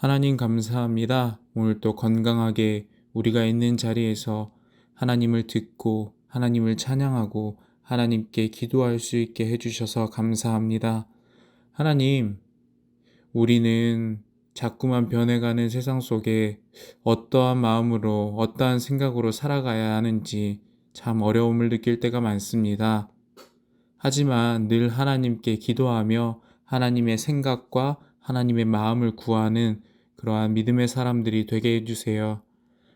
하나님 감사합니다. 오늘 또 건강하게 우리가 있는 자리에서 하나님을 듣고 하나님을 찬양하고 하나님께 기도할 수 있게 해주셔서 감사합니다. 하나님, 우리는 자꾸만 변해가는 세상 속에 어떠한 마음으로, 어떠한 생각으로 살아가야 하는지 참 어려움을 느낄 때가 많습니다. 하지만 늘 하나님께 기도하며 하나님의 생각과 하나님의 마음을 구하는 그러한 믿음의 사람들이 되게 해주세요.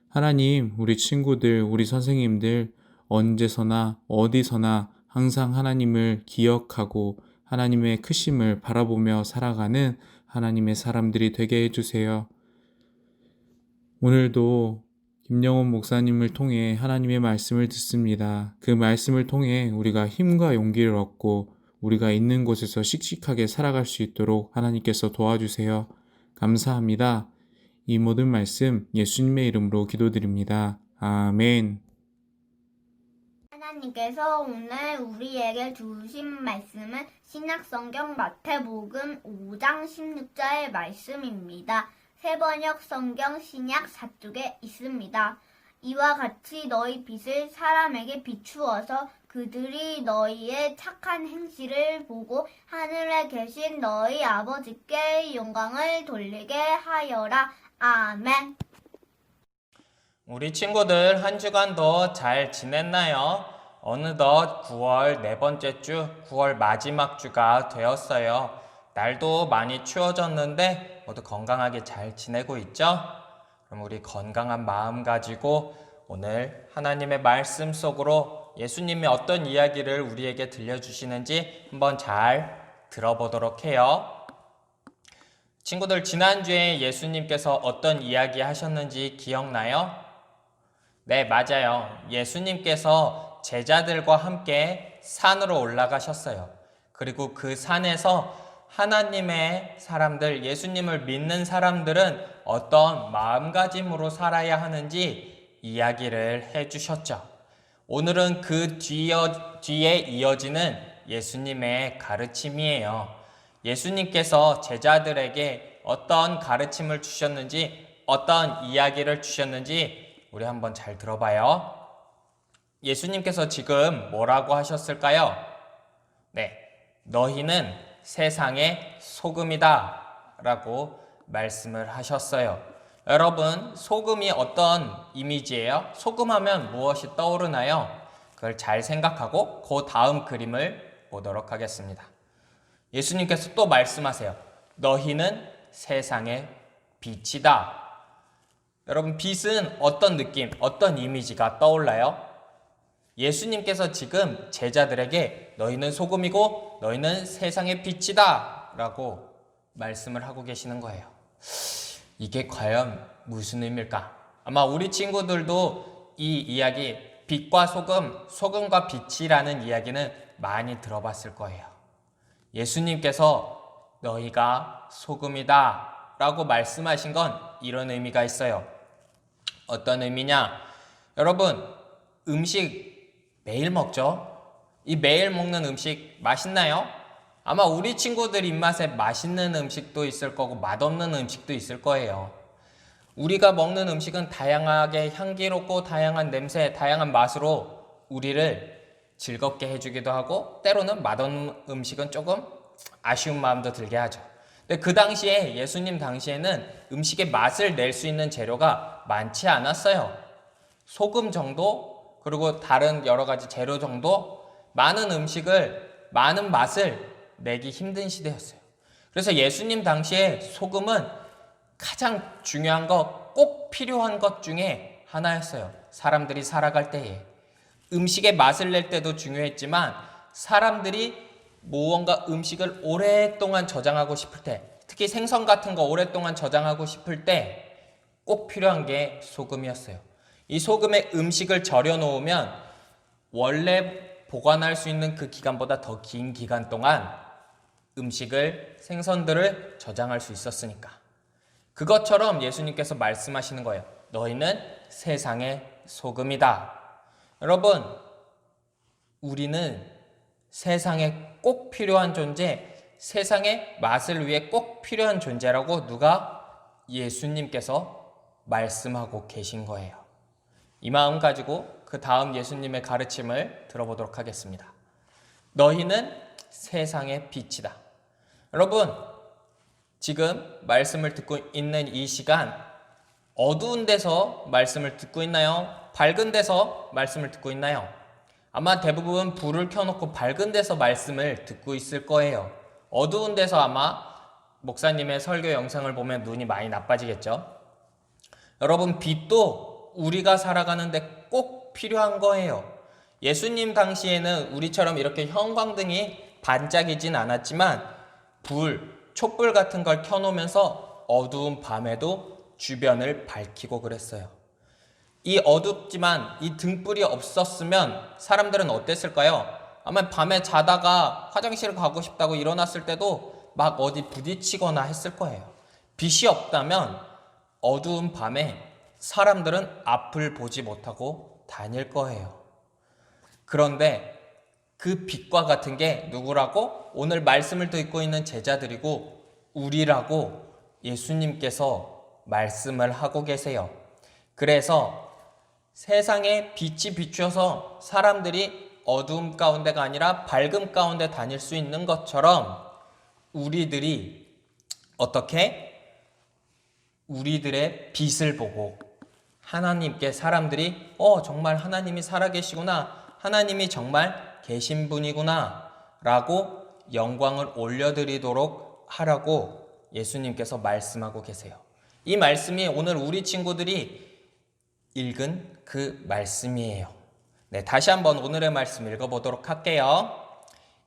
하나님, 우리 친구들, 우리 선생님들, 언제서나, 어디서나 항상 하나님을 기억하고 하나님의 크심을 바라보며 살아가는 하나님의 사람들이 되게 해주세요. 오늘도 김영원 목사님을 통해 하나님의 말씀을 듣습니다. 그 말씀을 통해 우리가 힘과 용기를 얻고 우리가 있는 곳에서 씩씩하게 살아갈 수 있도록 하나님께서 도와주세요. 감사합니다. 이 모든 말씀 예수님의 이름으로 기도드립니다. 아멘. 하나님께서 오늘 우리에게 주신 말씀은 신약성경 마태복음 5장 16절의 말씀입니다. 세번역 성경 신약 4쪽에 있습니다. 이와 같이 너희 빛을 사람에게 비추어서 그들이 너희의 착한 행실을 보고 하늘에 계신 너희 아버지께 영광을 돌리게 하여라. 아멘. 우리 친구들 한 주간도 잘 지냈나요? 어느덧 9월 네 번째 주, 9월 마지막 주가 되었어요. 날도 많이 추워졌는데 모두 건강하게 잘 지내고 있죠? 그럼 우리 건강한 마음 가지고 오늘 하나님의 말씀 속으로 예수님이 어떤 이야기를 우리에게 들려주시는지 한번 잘 들어보도록 해요. 친구들, 지난주에 예수님께서 어떤 이야기 하셨는지 기억나요? 네, 맞아요. 예수님께서 제자들과 함께 산으로 올라가셨어요. 그리고 그 산에서 하나님의 사람들, 예수님을 믿는 사람들은 어떤 마음가짐으로 살아야 하는지 이야기를 해 주셨죠. 오늘은 그 뒤어, 뒤에 이어지는 예수님의 가르침이에요. 예수님께서 제자들에게 어떤 가르침을 주셨는지, 어떤 이야기를 주셨는지 우리 한번 잘 들어봐요. 예수님께서 지금 뭐라고 하셨을까요? 네, 너희는 세상의 소금이다 라고 말씀을 하셨어요. 여러분, 소금이 어떤 이미지예요? 소금하면 무엇이 떠오르나요? 그걸 잘 생각하고 그 다음 그림을 보도록 하겠습니다. 예수님께서 또 말씀하세요. 너희는 세상의 빛이다. 여러분, 빛은 어떤 느낌, 어떤 이미지가 떠올라요? 예수님께서 지금 제자들에게 너희는 소금이고 너희는 세상의 빛이다 라고 말씀을 하고 계시는 거예요. 이게 과연 무슨 의미일까? 아마 우리 친구들도 이 이야기, 빛과 소금, 소금과 빛이라는 이야기는 많이 들어봤을 거예요. 예수님께서 너희가 소금이다 라고 말씀하신 건 이런 의미가 있어요. 어떤 의미냐? 여러분, 음식 매일 먹죠? 이 매일 먹는 음식 맛있나요? 아마 우리 친구들 입맛에 맛있는 음식도 있을 거고 맛없는 음식도 있을 거예요. 우리가 먹는 음식은 다양하게 향기롭고 다양한 냄새, 다양한 맛으로 우리를 즐겁게 해주기도 하고 때로는 맛없는 음식은 조금 아쉬운 마음도 들게 하죠. 근데 그 당시에 예수님 당시에는 음식의 맛을 낼 수 있는 재료가 많지 않았어요. 소금 정도 그리고 다른 여러 가지 재료 정도 많은 음식을 많은 맛을 내기 힘든 시대였어요. 그래서 예수님 당시에 소금은 가장 중요한 것, 꼭 필요한 것 중에 하나였어요. 사람들이 살아갈 때에. 음식의 맛을 낼 때도 중요했지만 사람들이 무언가 음식을 오랫동안 저장하고 싶을 때, 특히 생선 같은 거 오랫동안 저장하고 싶을 때 꼭 필요한 게 소금이었어요. 이 소금에 음식을 절여 놓으면 원래 보관할 수 있는 그 기간보다 더 긴 기간 동안 음식을 생선들을 저장할 수 있었으니까. 그것처럼 예수님께서 말씀하시는 거예요. 너희는 세상의 소금이다. 여러분, 우리는 세상에 꼭 필요한 존재, 세상의 맛을 위해 꼭 필요한 존재라고 누가 예수님께서 말씀하고 계신 거예요. 이 마음 가지고 그 다음 예수님의 가르침을 들어보도록 하겠습니다. 너희는 세상의 빛이다. 여러분, 지금 말씀을 듣고 있는 이 시간, 어두운 데서 말씀을 듣고 있나요? 밝은 데서 말씀을 듣고 있나요? 아마 대부분 불을 켜놓고 밝은 데서 말씀을 듣고 있을 거예요. 어두운 데서 아마 목사님의 설교 영상을 보면 눈이 많이 나빠지겠죠? 여러분, 빛도 우리가 살아가는데 꼭 필요한 거예요. 예수님 당시에는 우리처럼 이렇게 형광등이 반짝이진 않았지만 불, 촛불 같은 걸 켜놓으면서 어두운 밤에도 주변을 밝히고 그랬어요. 이 어둡지만 이 등불이 없었으면 사람들은 어땠을까요? 아마 밤에 자다가 화장실 가고 싶다고 일어났을 때도 막 어디 부딪히거나 했을 거예요. 빛이 없다면 어두운 밤에 사람들은 앞을 보지 못하고 다닐 거예요. 그런데 그 빛과 같은 게 누구라고? 오늘 말씀을 듣고 있는 제자들이고 우리라고 예수님께서 말씀을 하고 계세요. 그래서 세상에 빛이 비추어서 사람들이 어두움 가운데가 아니라 밝음 가운데 다닐 수 있는 것처럼 우리들이 어떻게 우리들의 빛을 보고 하나님께 사람들이 어 정말 하나님이 살아계시구나 하나님이 정말 계신 분이구나 라고 영광을 올려드리도록 하라고 예수님께서 말씀하고 계세요. 이 말씀이 오늘 우리 친구들이 읽은 그 말씀이에요. 네, 다시 한번 오늘의 말씀 읽어보도록 할게요.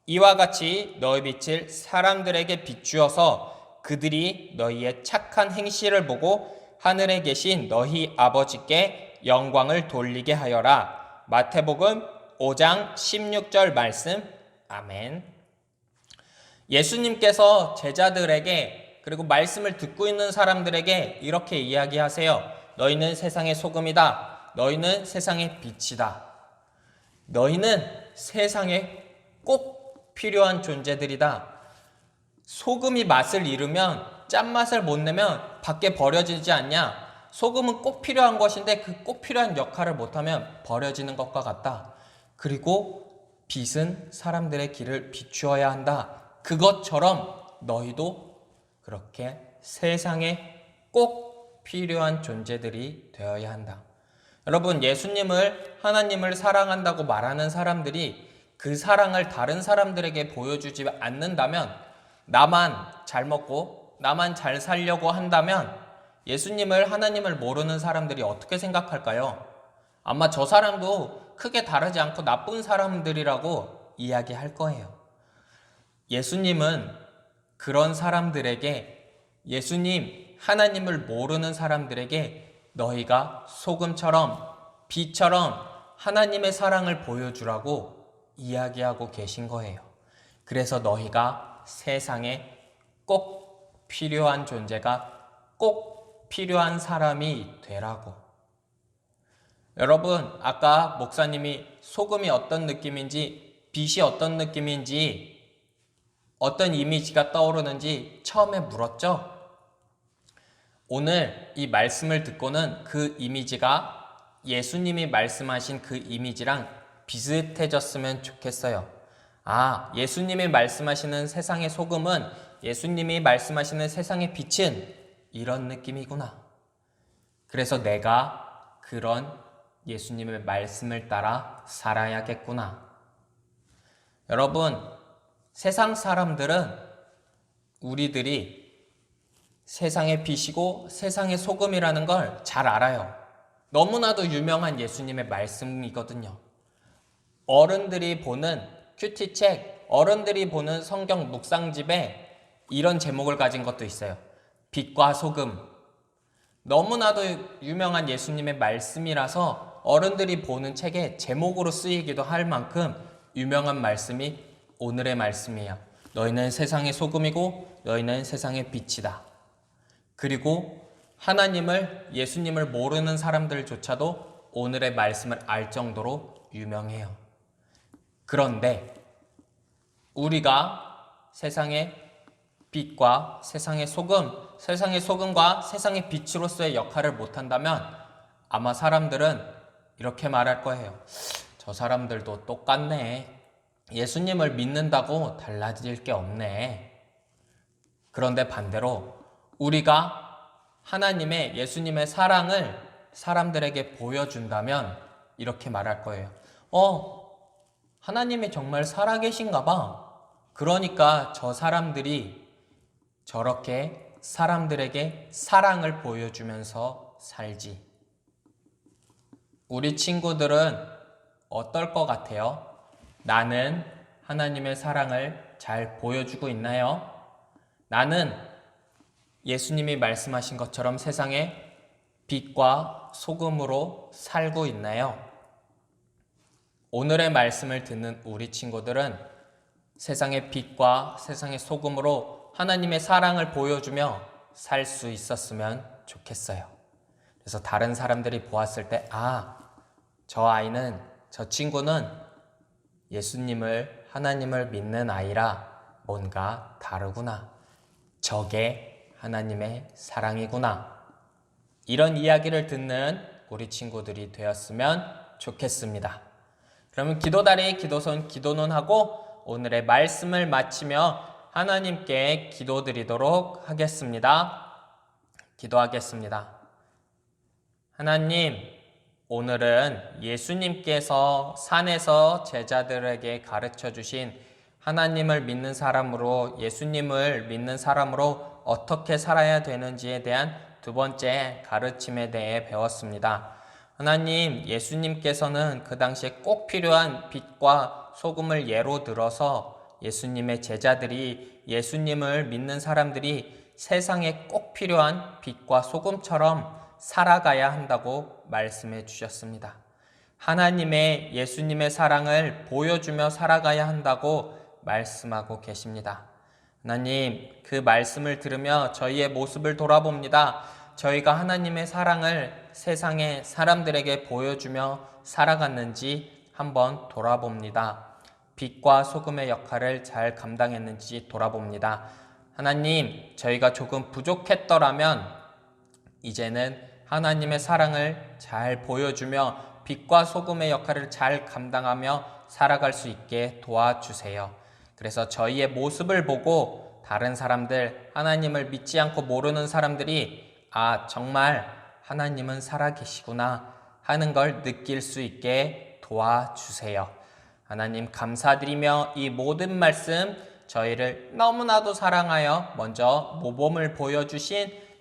이와 같이 너희 빛을 사람들에게 비추어서 그들이 너희의 착한 행실을 보고 하늘에 계신 너희 아버지께 영광을 돌리게 하여라. 마태복음 5장 16절 말씀. 아멘. 예수님께서 제자들에게 그리고 말씀을 듣고 있는 사람들에게 이렇게 이야기하세요. 너희는 세상의 소금이다. 너희는 세상의 빛이다. 너희는 세상에 꼭 필요한 존재들이다. 소금이 맛을 잃으면 짠맛을 못 내면 밖에 버려지지 않냐? 소금은 꼭 필요한 것인데 그 꼭 필요한 역할을 못하면 버려지는 것과 같다. 그리고 빛은 사람들의 길을 비추어야 한다. 그것처럼 너희도 그렇게 세상에 꼭 필요한 존재들이 되어야 한다. 여러분, 예수님을, 하나님을 사랑한다고 말하는 사람들이 그 사랑을 다른 사람들에게 보여주지 않는다면, 나만 잘 먹고, 나만 잘 살려고 한다면, 예수님을, 하나님을 모르는 사람들이 어떻게 생각할까요? 아마 저 사람도 크게 다르지 않고 나쁜 사람들이라고 이야기할 거예요. 예수님은 그런 사람들에게 예수님, 하나님을 모르는 사람들에게 너희가 소금처럼 빛처럼 하나님의 사랑을 보여주라고 이야기하고 계신 거예요. 그래서 너희가 세상에 꼭 필요한 존재가 꼭 필요한 사람이 되라고. 여러분, 아까 목사님이 소금이 어떤 느낌인지, 빛이 어떤 느낌인지, 어떤 이미지가 떠오르는지 처음에 물었죠? 오늘 이 말씀을 듣고는 그 이미지가 예수님이 말씀하신 그 이미지랑 비슷해졌으면 좋겠어요. 아, 예수님이 말씀하시는 세상의 소금은 예수님이 말씀하시는 세상의 빛은 이런 느낌이구나. 그래서 내가 그런 예수님의 말씀을 따라 살아야겠구나. 여러분, 세상 사람들은 우리들이 세상의 빛이고 세상의 소금이라는 걸 잘 알아요. 너무나도 유명한 예수님의 말씀이거든요. 어른들이 보는 큐티책, 어른들이 보는 성경 묵상집에 이런 제목을 가진 것도 있어요. 빛과 소금. 너무나도 유명한 예수님의 말씀이라서 어른들이 보는 책에 제목으로 쓰이기도 할 만큼 유명한 말씀이 오늘의 말씀이에요. 너희는 세상의 소금이고 너희는 세상의 빛이다. 그리고 하나님을 예수님을 모르는 사람들조차도 오늘의 말씀을 알 정도로 유명해요. 그런데 우리가 세상의 빛과 세상의 소금, 세상의 소금과 세상의 빛으로서의 역할을 못한다면 아마 사람들은 이렇게 말할 거예요. 저 사람들도 똑같네. 예수님을 믿는다고 달라질 게 없네. 그런데 반대로 우리가 하나님의 예수님의 사랑을 사람들에게 보여준다면 이렇게 말할 거예요. 어, 하나님이 정말 살아계신가 봐. 그러니까 저 사람들이 저렇게 사람들에게 사랑을 보여주면서 살지. 우리 친구들은 어떨 것 같아요? 나는 하나님의 사랑을 잘 보여주고 있나요? 나는 예수님이 말씀하신 것처럼 세상에 빛과 소금으로 살고 있나요? 오늘의 말씀을 듣는 우리 친구들은 세상의 빛과 세상의 소금으로 하나님의 사랑을 보여주며 살 수 있었으면 좋겠어요. 그래서 다른 사람들이 보았을 때, 아, 저 아이는, 저 친구는 예수님을, 하나님을 믿는 아이라 뭔가 다르구나. 저게 하나님의 사랑이구나. 이런 이야기를 듣는 우리 친구들이 되었으면 좋겠습니다. 그러면 기도다리 기도선 기도는 하고 오늘의 말씀을 마치며 하나님께 기도드리도록 하겠습니다. 기도하겠습니다. 하나님, 오늘은 예수님께서 산에서 제자들에게 가르쳐 주신 하나님을 믿는 사람으로 예수님을 믿는 사람으로 어떻게 살아야 되는지에 대한 두 번째 가르침에 대해 배웠습니다. 하나님, 예수님께서는 그 당시에 꼭 필요한 빛과 소금을 예로 들어서 예수님의 제자들이 예수님을 믿는 사람들이 세상에 꼭 필요한 빛과 소금처럼 살아가야 한다고 말씀해 주셨습니다. 하나님의 예수님의 사랑을 보여주며 살아가야 한다고 말씀하고 계십니다. 하나님, 그 말씀을 들으며 저희의 모습을 돌아봅니다. 저희가 하나님의 사랑을 세상에 사람들에게 보여주며 살아갔는지 한번 돌아봅니다. 빛과 소금의 역할을 잘 감당했는지 돌아봅니다. 하나님, 저희가 조금 부족했더라면 이제는 하나님의 사랑을 잘 보여주며 빛과 소금의 역할을 잘 감당하며 살아갈 수 있게 도와주세요. 그래서 저희의 모습을 보고 다른 사람들, 하나님을 믿지 않고 모르는 사람들이 아, 정말 하나님은 살아계시구나 하는 걸 느낄 수 있게 도와주세요. 하나님 감사드리며 이 모든 말씀 저희를 너무나도 사랑하여 먼저 모범을 보여주신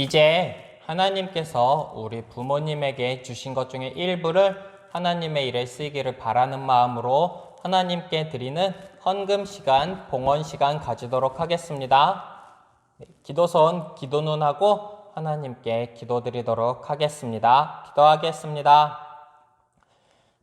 이제 하나님께서 우리 부모님에게 주신 것 중에 일부를 하나님의 일에 쓰이기를 바라는 마음으로 하나님께 드리는 헌금 시간, 봉헌 시간 가지도록 하겠습니다. 네, 기도선 기도눈 하고 하나님께 기도드리도록 하겠습니다. 기도하겠습니다.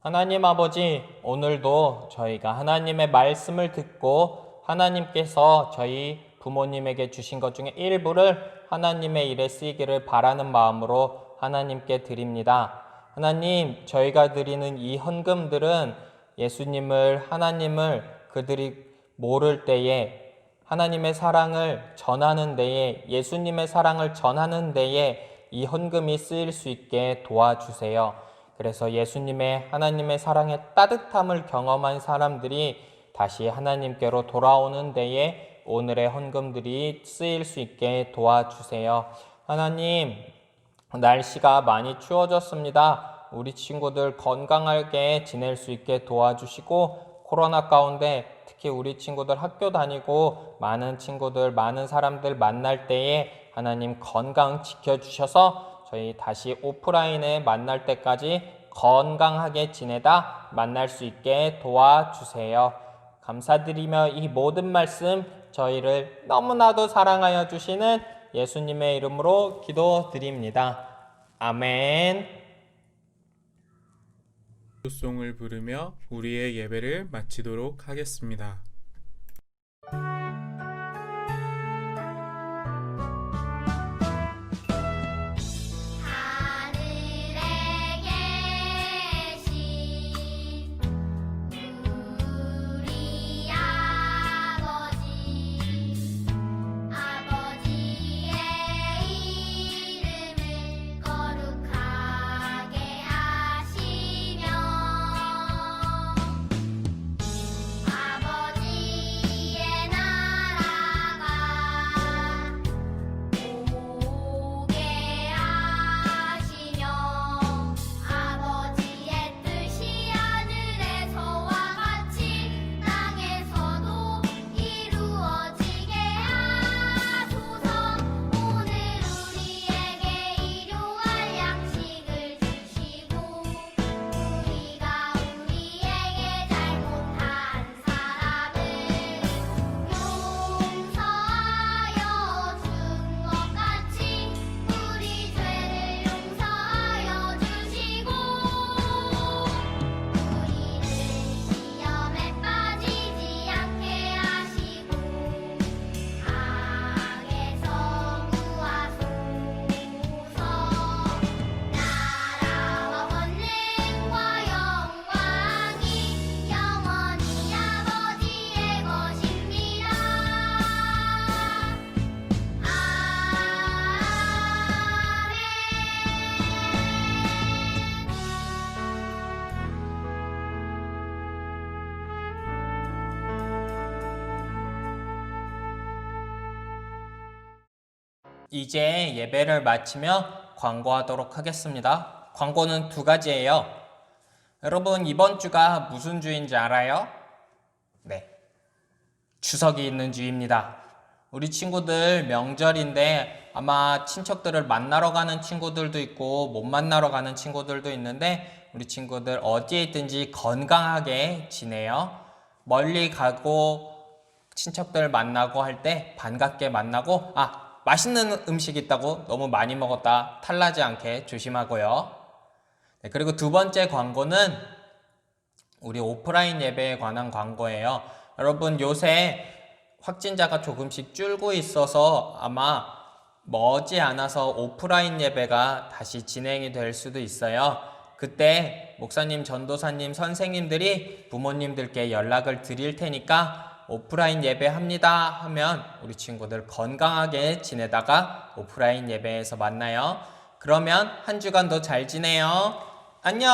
하나님 아버지, 오늘도 저희가 하나님의 말씀을 듣고 하나님께서 저희 부모님에게 주신 것 중에 일부를 하나님의 일에 쓰이기를 바라는 마음으로 하나님께 드립니다. 하나님, 저희가 드리는 이 헌금들은 예수님을, 하나님을 그들이 모를 때에 하나님의 사랑을 전하는 데에 예수님의 사랑을 전하는 데에 이 헌금이 쓰일 수 있게 도와주세요. 그래서 예수님의 하나님의 사랑의 따뜻함을 경험한 사람들이 다시 하나님께로 돌아오는 데에 오늘의 헌금들이 쓰일 수 있게 도와주세요. 하나님, 날씨가 많이 추워졌습니다. 우리 친구들 건강하게 지낼 수 있게 도와주시고 코로나 가운데 특히 우리 친구들 학교 다니고 많은 친구들, 많은 사람들 만날 때에 하나님 건강 지켜주셔서 저희 다시 오프라인에 만날 때까지 건강하게 지내다 만날 수 있게 도와주세요. 감사드리며 이 모든 말씀 저희를 너무나도 사랑하여 주시는 예수님의 이름으로 기도드립니다. 아멘. 송을 부르며 우리의 예배를 마치도록 하겠습니다. 이제 예배를 마치며 광고하도록 하겠습니다. 광고는 두 가지예요. 여러분, 이번 주가 무슨 주인지 알아요? 네. 추석이 있는 주입니다. 우리 친구들 명절인데 아마 친척들을 만나러 가는 친구들도 있고 못 만나러 가는 친구들도 있는데 우리 친구들 어디에 있든지 건강하게 지내요. 멀리 가고 친척들 만나고 할 때 반갑게 만나고 아 맛있는 음식 있다고 너무 많이 먹었다 탈나지 않게 조심하고요. 네, 그리고 두 번째 광고는 우리 오프라인 예배에 관한 광고예요. 여러분 요새 확진자가 조금씩 줄고 있어서 아마 머지 않아서 오프라인 예배가 다시 진행이 될 수도 있어요. 그때 목사님, 전도사님, 선생님들이 부모님들께 연락을 드릴 테니까 오프라인 예배 합니다 하면 우리 친구들 건강하게 지내다가 오프라인 예배에서 만나요. 그러면 한 주간도 잘 지내요. 안녕!